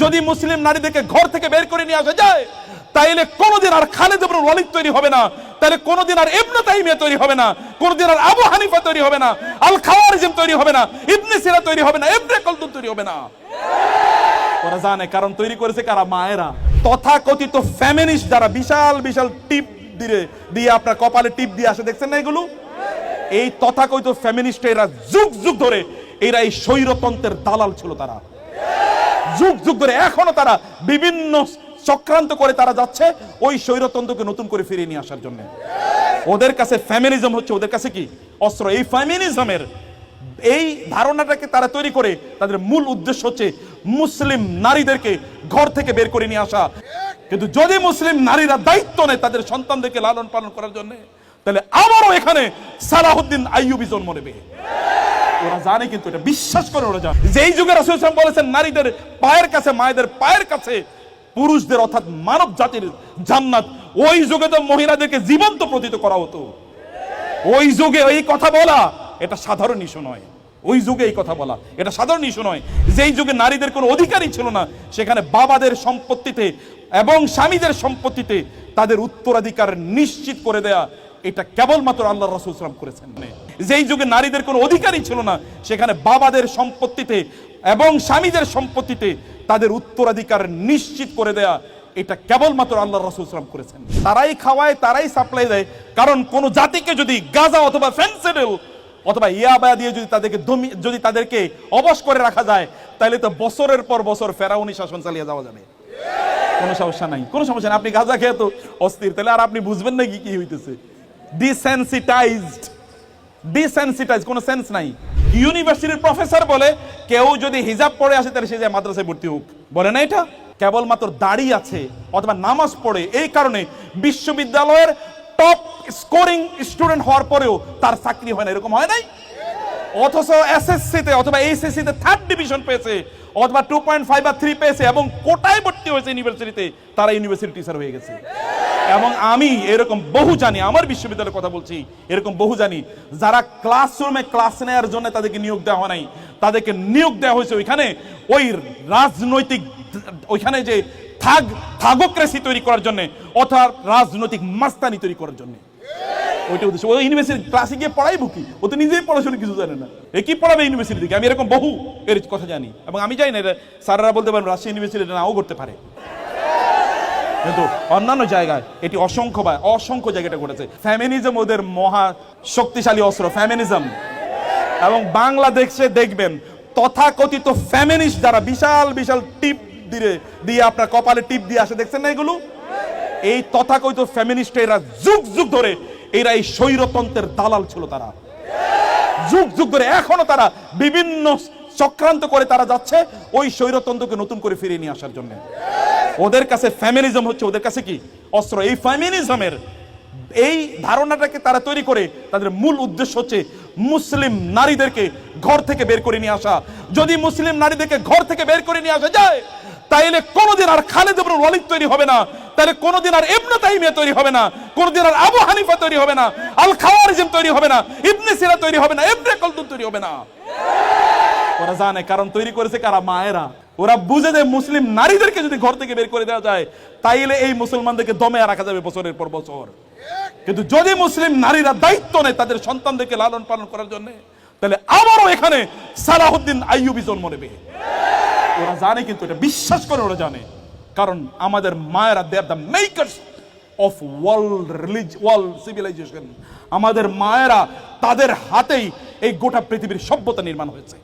যদি মুসলিম নারীদেরকে ঘর থেকে বের করে নিয়ে আসা যায়, তাইলে কোনোদিন আর খালেদ ইবনুল ওয়ালিদ তৈরি হবে না তাহলে কোনোদিন আর ইবনে তাইমিয়া তৈরি হবে না, কোনোদিন আর আবু হানিফা তৈরি হবে না আল খাওয়ারিজম তৈরি হবে না, ইবনে সিনা তৈরি হবে না, ইবনে কলদুন তৈরি হবে না। ওরা জানে, কারণ তৈরি করেছে কারা? মায়েরা। তথাকথিত ফ্যামিনিস্ট যারা বিশাল বিশাল টিপ দিয়ে দিয়ে আপনার কপালে টিপ দিয়ে আসে, দেখছেন না এগুলো? এই তথাকথিত ফ্যামিনিস্ট এরা যুগ যুগ ধরে এরা এই স্বৈরতন্ত্রের দালাল ছিল তারা। যুগ যুগ ধরে এখনও তারা বিভিন্ন চক্রান্ত করে তারা যাচ্ছে ওই স্বৈরতন্ত্রকে নতুন করে ফিরিয়ে নিয়ে আসার জন্য। ওদের কাছে ফ্যামিলিজম হচ্ছে, ওদের কাছে কি? অস্ত্র। এই ফ্যামিনিজমের এই ধারণাটাকে তারা তৈরি করে তাদের মূল উদ্দেশ্য হচ্ছে মুসলিম নারীদেরকে ঘর থেকে বের করে নিয়ে আসা। কিন্তু যদি মুসলিম নারীরা দায়িত্ব নেয় তাদের সন্তানদেরকে লালন পালন করার জন্য, তাহলে আবারও এখানে সালাহুদ্দিন আইয়ুবি জন্ম নেবে। ওরা জানে কিন্তু এটা, বিশ্বাস করে ওরা জানে। যেই যুগে রাসূল সাল্লাল্লাহু বলেছেন, নারীদের পায়ের কাছে, মায়েদের পায়ের কাছে, পুরুষদের অর্থাৎ মানব জাতির জান্নাত, ওই যুগে তো মহিলাদেরকে জীবন্ত প্রতীত করা হতো। ওই যুগে এই কথা বলা, এটা সাধারণ ইস্যু নয়। ওই যুগে এই কথা বলা, এটা সাধারণ ইস্যু নয়। যেই যুগে নারীদের কোনো অধিকারই ছিল না, সেখানে বাবাদের সম্পত্তিতে এবং স্বামীদের সম্পত্তিতে তাদের উত্তরাধিকার নিশ্চিত করে দেয়া এটা কেবলমাত্র আল্লাহ রসুল সালাম করেছেন। যেই যুগে নারীদের কোনো অধিকারই ছিল না, সেখানে বাবাদের সম্পত্তিতে এবং স্বামীদের সম্পত্তিতে তাদের উত্তরাধিকার নিশ্চিত করে দেয়া এটা কেবলমাত্র আল্লাহ রসুল সালাম করেছেন। তারাই খাওয়ায়, তারাই সাপ্লাই দেয়। কারণ কোন জাতিকে যদি গাজা অথবা ফেন্সিডেল অথবা ইয়াবায়া দিয়ে যদি তাদেরকে দমি, যদি তাদেরকে অবশ করে রাখা যায়, তাহলে তো বছরের পর বছর ফেরাউনি শাসন চালিয়ে যাওয়া যাবে। কোনো সমস্যা নাই, কোনো সমস্যা নাই। আপনি গাঁজা খেয়ে তো অস্থির, তাহলে আর আপনি বুঝবেন না কি কি হইতেছে। ডিসেন্সিটাইজড ডিসেন্সিটাইজ কোনো সেন্স নাই। ইউনিভার্সিটির প্রফেসর বলে, কেউ যদি হিজাব পড়ে আসে, তাহলে সে যায় মাদ্রাসায় ভর্তি হোক। বলে না এটা? কেবলমাত্র দাড়ি আছে, অথবা নামাজ পড়ে, এই কারণে বিশ্ববিদ্যালয়ের টপ স্কোরিং স্টুডেন্ট হওয়ার পরেও তার চাকরি হয় না। এরকম হয় নাই? অথচ এসএসসিতে অথবা এইচএসসিতে থার্ড ডিভিশন পেয়েছে, অথবা টু পয়েন্ট ফাইভ বা থ্রি পেয়েছে, এবং কোটায় ভর্তি হয়েছে ইউনিভার্সিটিতে তারা ইউনিভার্সিটি টিচার হয়ে গেছে। এবং আমি এরকম বহু জানি, আমার বিশ্ববিদ্যালয়ের কথা বলছি, এরকম বহু জানি, যারা ক্লাসরুমে ক্লাস নেওয়ার জন্য তাদেরকে নিয়োগ দেওয়া হয় নাই, তাদেরকে নিয়োগ দেওয়া হয়েছে ওইখানে, ওই রাজনৈতিক, ওইখানে যে থাগ থাগোক্রেসি তৈরি করার জন্য অথবা রাজনৈতিক মাস্তানি তৈরি করার জন্য। ওইটা উদ্দেশ্য। ও ইউনিভার্সিটি ক্লাসে গিয়ে পড়াইবো কি? ও তো নিজেই পড়াশোনা কিছু জানে না। এ কি পড়াবে ইউনিভার্সিটি আমি এরকম বহু এর কথা জানি। এবং আমি জানি না এটা, স্যাররা বলতে পারেন, রাজশাহী ইউনিভার্সিটি নাও করতে পারে। কিন্তু অন্যান্য জায়গায় এটি অসংখ্য বা অসংখ্য জায়গাটা ঘটেছে। ফ্যামিনিজম ওদের মহা শক্তিশালী অস্ত্র ফ্যামিনিজম এবং বাংলাদেশে দেখবেন, তথাকথিত ফ্যামিনিস্ট যারা বিশাল বিশাল টিপ দিয়ে দিয়ে আপনার কপালে টিপ দিয়ে আসে, দেখছেন না এগুলো? এই তথাকথিত ফ্যামিনিস্ট এরা যুগ যুগ ধরে এরা এই স্বৈরতন্ত্রের দালাল ছিল তারা। যুগ যুগ ধরে এখনও তারা বিভিন্ন চক্রান্ত করে তারা যাচ্ছে, ওই স্বৈরতন্ত্রকে নতুন করে ফিরিয়ে নিয়ে আসার জন্য। ওদের কাছে ফ্যামিলিজম হচ্ছে, ওদের কাছে কি? অস্ত্র। এই ফ্যামিনিজমের এই ধারণাটাকে তারা তৈরি করে, তাদের মূল উদ্দেশ্য হচ্ছে মুসলিম নারীদেরকে ঘর থেকে বের করে নিয়ে আসা। যদি মুসলিম নারীদেরকে ঘর থেকে বের করে নিয়ে আসা যায়, তাইলে কোনোদিন আর খালেদ ইবনুল ওয়ালিদ তৈরি হবে না। তাহলে কোনোদিন আর ইবনে তাইমিয়া তৈরি হবে না। কোনোদিন আর আবু হানিফা তৈরি হবে না। আল খাওয়ারিজম তৈরি হবে না। ইবনে সিনা তৈরি হবে না। ইবনে কলদুন তৈরি হবে না। ওরা জানে, কারণ তৈরি করেছে কারা? মায়েরা। ওরা বুঝে যে মুসলিম নারীদেরকে যদি ঘর থেকে বের করে দেওয়া যায়, তাইলে এই মুসলমানদেরকে দমে রাখা যাবে বছরের পর বছর। কিন্তু যদি মুসলিম নারীরা দায়িত্ব নেয় তাদের সন্তানদেরকে লালন পালন করার জন্য, তাহলে আবারও এখানে সালাহুদ্দিন আইয়ুবি জন্ম নেবে। ওরা জানে কিন্তু এটা, বিশ্বাস করে ওরা জানে। কারণ আমাদের মায়েরা they are the makers of world religion world civilization আমাদের মায়েরা তাদের হাতেই এই গোটা পৃথিবীর সভ্যতা নির্মাণ হয়েছে।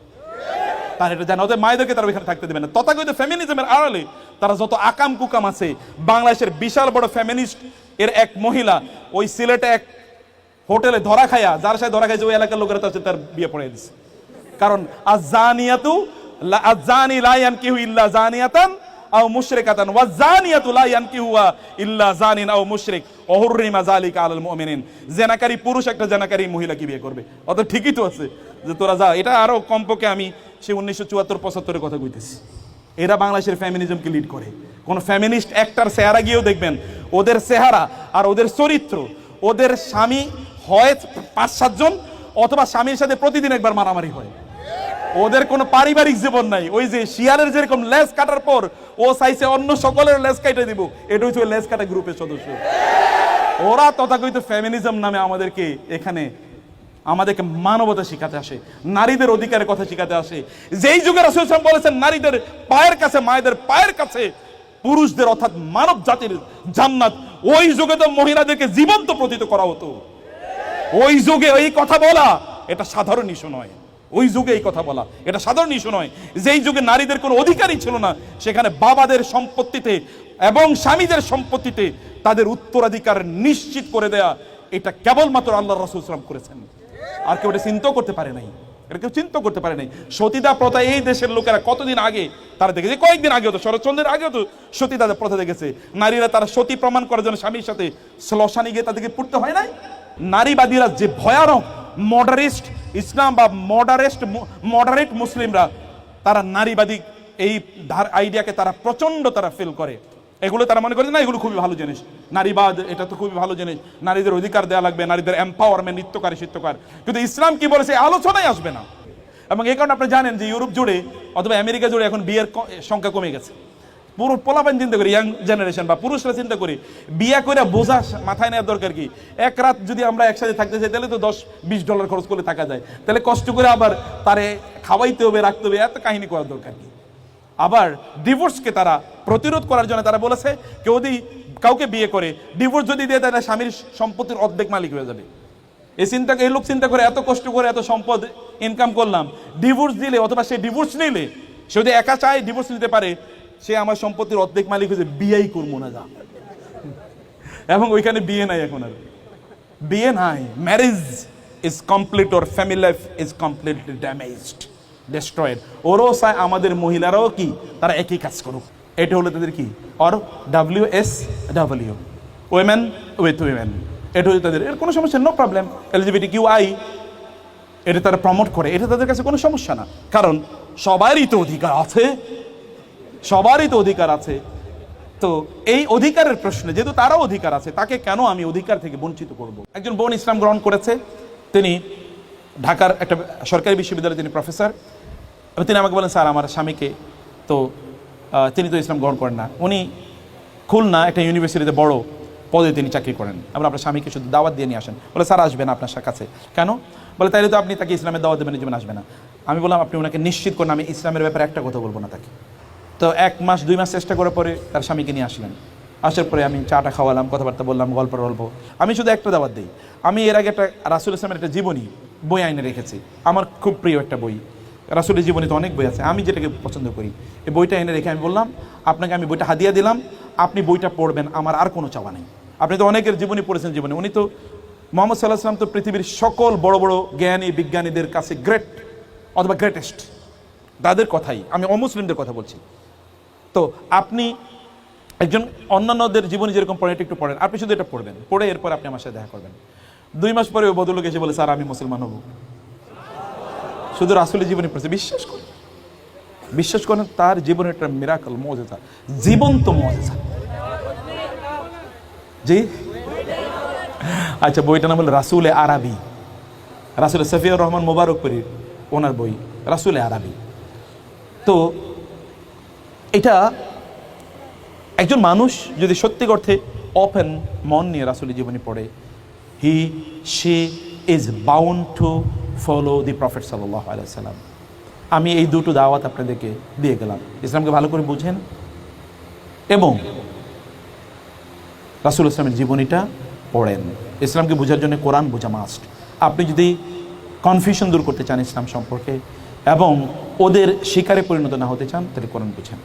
তার এটা জানা ওদের মায়েদেরকে তারা এখানে থাকতে দেবে না। তথাকথিত ফেমিনিজমের আড়ালে তারা যত আকাম কুকাম আছে, বাংলাদেশের বিশাল বড় ফেমিনিস্ট এর এক মহিলা, ওই সিলেটে এক হোটেলে ধরা খায়া, যার সাথে ধরা খাইছে ওই এলাকার লোকেরা তার তার বিয়ে পড়ে দিচ্ছে কারণ, আজানিয়াতু আজানি লা ইয়ানকিহু ইল্লা জানিয়াতান আও মুশরিকাতান ওয়া জানিয়াতু লা ইয়ানকিহু ইল্লা জানিন আও মুশরিক। অহুররিমা যালিকা আলাল মুমিনিন। জেনাকারী পুরুষ একটা জেনাকারী মহিলা কি বিয়ে করবে। অত ঠিকই তো আছে যে তোরা যা, এটা আরও কমপক্ষে আমি সেই উনিশশো চুয়াত্তর পঁচাত্তরের কথা কইতেছি। এরা বাংলাদেশের ফ্যামিনিজমকে লিড করে। কোন ফ্যামিনিস্ট একটার চেহারা গিয়েও দেখবেন, ওদের চেহারা আর ওদের চরিত্র, ওদের স্বামী হয় পাঁচ সাতজন অথবা স্বামীর সাথে প্রতিদিন একবার মারামারি হয়। ওদের কোনো পারিবারিক জীবন নাই। ওই যে শিয়ালের যেরকম লেস কাটার পর ও চাইছে অন্য সকলের লেস কাটে দিব, এটা হচ্ছে ওই লেজ কাটা গ্রুপের সদস্য। ওরা তথাকথিত ফেমিনিজম নামে আমাদেরকে এখানে আমাদেরকে মানবতা শিখাতে আসে, নারীদের অধিকারের কথা শিখাতে আসে। যেই যুগে রাসূল বলেছেন নারীদের পায়ের কাছে, মায়েদের পায়ের কাছে, পুরুষদের অর্থাৎ মানব জাতির জান্নাত, ওই যুগে তো মহিলাদেরকে জীবন্ত প্রতীত করা হতো। ওই যুগে এই কথা বলা, এটা সাধারণ ইস্যু নয়। ওই যুগে এই কথা বলা, এটা সাধারণ ইস্যু নয়। যেই যুগে নারীদের কোনো অধিকারই ছিল না, সেখানে বাবাদের সম্পত্তিতে এবং স্বামীদের সম্পত্তিতে তাদের উত্তরাধিকার নিশ্চিত করে দেয়া, এটা কেবলমাত্র আল্লাহ রসুল ইসলাম করেছেন। আর কেউ এটা চিন্তাও করতে পারে নাই। এটা কেউ চিন্তা করতে পারে নাই। সতীদা প্রথা এই দেশের লোকেরা কতদিন আগে তারা দেখেছে? কয়েকদিন আগে হতো শরৎচন্দ্রের আগে হতো সতীদা প্রথা দেখেছে। নারীরা তারা সতী প্রমাণ করার জন্য স্বামীর সাথে শ্মশানে গিয়ে তাদেরকে পড়তে হয় নাই? নারীবাদীরা যে ভয়ানক মডারিস্ট ইসলাম বা মডারেস্ট মডারেট মুসলিমরা, তারা নারীবাদী এই ধার আইডিয়াকে তারা প্রচণ্ড তারা ফিল করে। এগুলো তারা মনে করে না, এগুলো খুবই ভালো জিনিস। নারীবাদ এটা তো খুবই ভালো জিনিস। নারীদের অধিকার দেওয়া লাগবে, নারীদের এম্পাওয়ারমেন্ট নিত্যকারী সিত্যকার কিন্তু ইসলাম কি বলেছে এই আলোচনায় আসবে না। এবং এই কারণে আপনি জানেন যে ইউরোপ জুড়ে অথবা আমেরিকা জুড়ে এখন বিয়ের সংখ্যা কমে গেছে। পুরো পোলাপান চিন্তা করি ইয়াং জেনারেশন বা পুরুষরা চিন্তা করি, বিয়ে করে বোঝা মাথায় নেওয়ার দরকার কি? এক রাত যদি আমরা একসাথে থাকতে চাই, তাহলে তো দশ বিশ ডলার খরচ করে থাকা যায়। তাহলে কষ্ট করে আবার তারে খাওয়াইতে হবে, রাখতে হবে, এত কাহিনী করার দরকার কি? আবার ডিভোর্সকে তারা প্রতিরোধ করার জন্য তারা বলেছে, কেউ যদি কাউকে বিয়ে করে ডিভোর্স যদি দিয়ে, তাহলে স্বামীর সম্পত্তির অর্ধেক মালিক হয়ে যাবে। এই চিন্তা, এই লোক চিন্তা করে এত কষ্ট করে এত সম্পদ ইনকাম করলাম। ডিভোর্স দিলে অথবা সে ডিভোর্স নিলে, সে যদি একা চায় ডিভোর্স নিতে পারে, সে আমার সম্পত্তির অর্ধেক মালিক হয়েছে বিয়েই করব না যা। এবং ওইখানে বিয়ে নাই এখন আর। বিয়ে নাই। Marriage is complete or family life is completely damaged destroyed ওরও চায় আমাদের মহিলারাও কি? তারা একই কাজ করুক। এটা হলো তাদের কি? Or W S W women with women এটা হচ্ছে তাদের এর কোনো সমস্যা no problem LGBT Q I এটা তারা প্রমোট করে। এটা তাদের কাছে কোনো সমস্যা না। কারণ সবারই তো অধিকার আছে। সবারই তো অধিকার আছে। তো এই অধিকারের প্রশ্নে যেহেতু তারও অধিকার আছে, তাকে কেন আমি অধিকার থেকে বঞ্চিত করব? একজন বোন ইসলাম গ্রহণ করেছে। তিনি ঢাকার একটা সরকারি বিশ্ববিদ্যালয়ে তিনি প্রফেসর এবং তিনি আমাকে বলেন, স্যার, আমার স্বামীকে তো তিনি তো ইসলাম গ্রহণ করেন না। উনি খুলনা একটা ইউনিভার্সিটিতে বড় পদে তিনি চাকরি করেন। আমরা আপনার স্বামীকে শুধু দাওয়াত দিয়ে নিয়ে আসেন। বলে, স্যার আসবেন আপনার কাছে। কেন? বলে, তাইলে তো আপনি তাকে ইসলামের দাওয়াত দেবেন জীবন আসবে না। আমি বললাম, আপনি ওনাকে নিশ্চিত করেন, আমি ইসলামের ব্যাপারে একটা কথা বলব না তাকে। তো এক মাস, দুই মাস চেষ্টা করার পরে তার স্বামীকে নিয়ে আসলেন। আসার পরে আমি চাটা খাওয়ালাম, কথাবার্তা বললাম, গল্প গল্প আমি শুধু একটা দাওয়াত দিই। আমি এর আগে একটা রাসুল ইসলামের একটা জীবনী বই আইনে রেখেছি। আমার খুব প্রিয় একটা বই। রাসুলের জীবনীতে অনেক বই আছে, আমি যেটাকে পছন্দ করি। এই বইটা এনে রেখে আমি বললাম, আপনাকে আমি বইটা হাদিয়া দিলাম, আপনি বইটা পড়বেন, আমার আর কোনো চাওয়া নেই। আপনি তো অনেকের জীবনী পড়েছেন জীবনে, উনি তো মোহাম্মদ সাল্লাহ সাল্লাম তো পৃথিবীর সকল বড় বড় জ্ঞানী বিজ্ঞানীদের কাছে গ্রেট অথবা গ্রেটেস্ট তাদের কথাই, আমি অমুসলিমদের কথা বলছি। তো আপনি একজন অন্যান্যদের জীবনে যেরকম পড়েন, এটা একটু পড়েন। আপনি শুধু এটা পড়বেন, পড়ে এরপর আপনি আমার সাথে দেখা করবেন। দুই মাস পরে ওই বদলোক এসে বলে, স্যার, আমি মুসলমান হব। শুধু রাসুলের জীবনে পড়েছে। বিশ্বাস করেন। বিশ্বাস করেন, তার জীবনে একটা মিরাকল মজেজা জীবন্ত মজেজা জি? আচ্ছা বইটা নাম হলো রাসুলে আরবি। রাসুল সফিউর রহমান মোবারক মোবারকপুরীর ওনার বই, রাসুলে আরবি। তো, এটা একজন মানুষ যদি সত্যি অর্থে ওপেন মন নিয়ে রাসুলের জীবনী পড়ে he she is bound to follow the prophet সাল্লাহ আলাইসাল্লাম আমি এই দুটো দাওয়াত আপনাদেরকে দিয়ে গেলাম। ইসলামকে ভালো করে বুঝেন। এবং রাসুল ইসলামের জীবনীটা পড়েন। ইসলামকে বোঝার জন্য কোরআন বোঝা মাস্ট আপনি যদি কনফিউশন দূর করতে চান ইসলাম সম্পর্কে এবং ওদের শিকারে পরিণত না হতে চান, তাহলে কোরআন বুঝেন।